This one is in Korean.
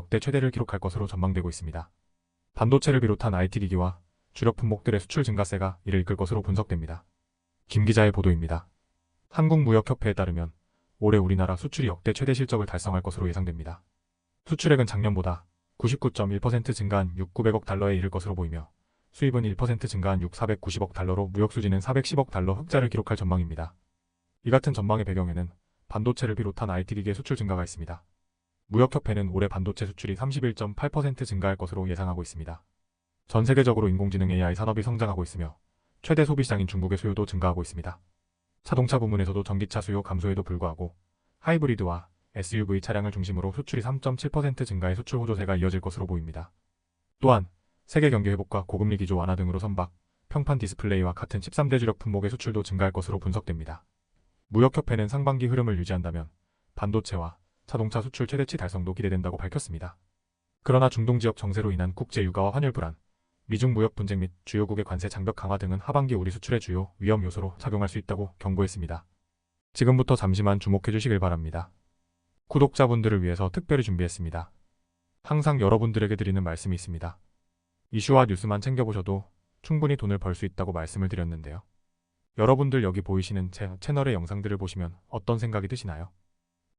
역대 최대를 기록할 것으로 전망되고 있습니다. 반도체를 비롯한 IT 기기와 주력 품목들의 수출 증가세가 이를 이끌 것으로 분석됩니다. 김 기자의 보도입니다. 한국무역협회에 따르면 올해 우리나라 수출이 역대 최대 실적을 달성할 것으로 예상됩니다. 수출액은 작년보다 99.1% 증가한 6,900억 달러에 이를 것으로 보이며 수입은 1% 증가한 6,490억 달러로 무역 수지는 410억 달러 흑자를 기록할 전망입니다. 이 같은 전망의 배경에는 반도체를 비롯한 IT 기기의 수출 증가가 있습니다. 무역협회는 올해 반도체 수출이 31.8% 증가할 것으로 예상하고 있습니다. 전 세계적으로 인공지능 AI 산업이 성장하고 있으며 최대 소비시장인 중국의 수요도 증가하고 있습니다. 자동차 부문에서도 전기차 수요 감소에도 불구하고 하이브리드와 SUV 차량을 중심으로 수출이 3.7% 증가의 수출 호조세가 이어질 것으로 보입니다. 또한 세계 경기 회복과 고금리 기조 완화 등으로 선박, 평판 디스플레이와 같은 13대 주력 품목의 수출도 증가할 것으로 분석됩니다. 무역협회는 상반기 흐름을 유지한다면 반도체와 자동차 수출 최대치 달성도 기대된다고 밝혔습니다. 그러나 중동 지역 정세로 인한 국제 유가와 환율 불안, 미중 무역 분쟁 및 주요국의 관세 장벽 강화 등은 하반기 우리 수출의 주요 위험 요소로 작용할 수 있다고 경고했습니다. 지금부터 잠시만 주목해 주시길 바랍니다. 구독자분들을 위해서 특별히 준비했습니다. 항상 여러분들에게 드리는 말씀이 있습니다. 이슈와 뉴스만 챙겨보셔도 충분히 돈을 벌 수 있다고 말씀을 드렸는데요. 여러분들 여기 보이시는 제 채널의 영상들을 보시면 어떤 생각이 드시나요?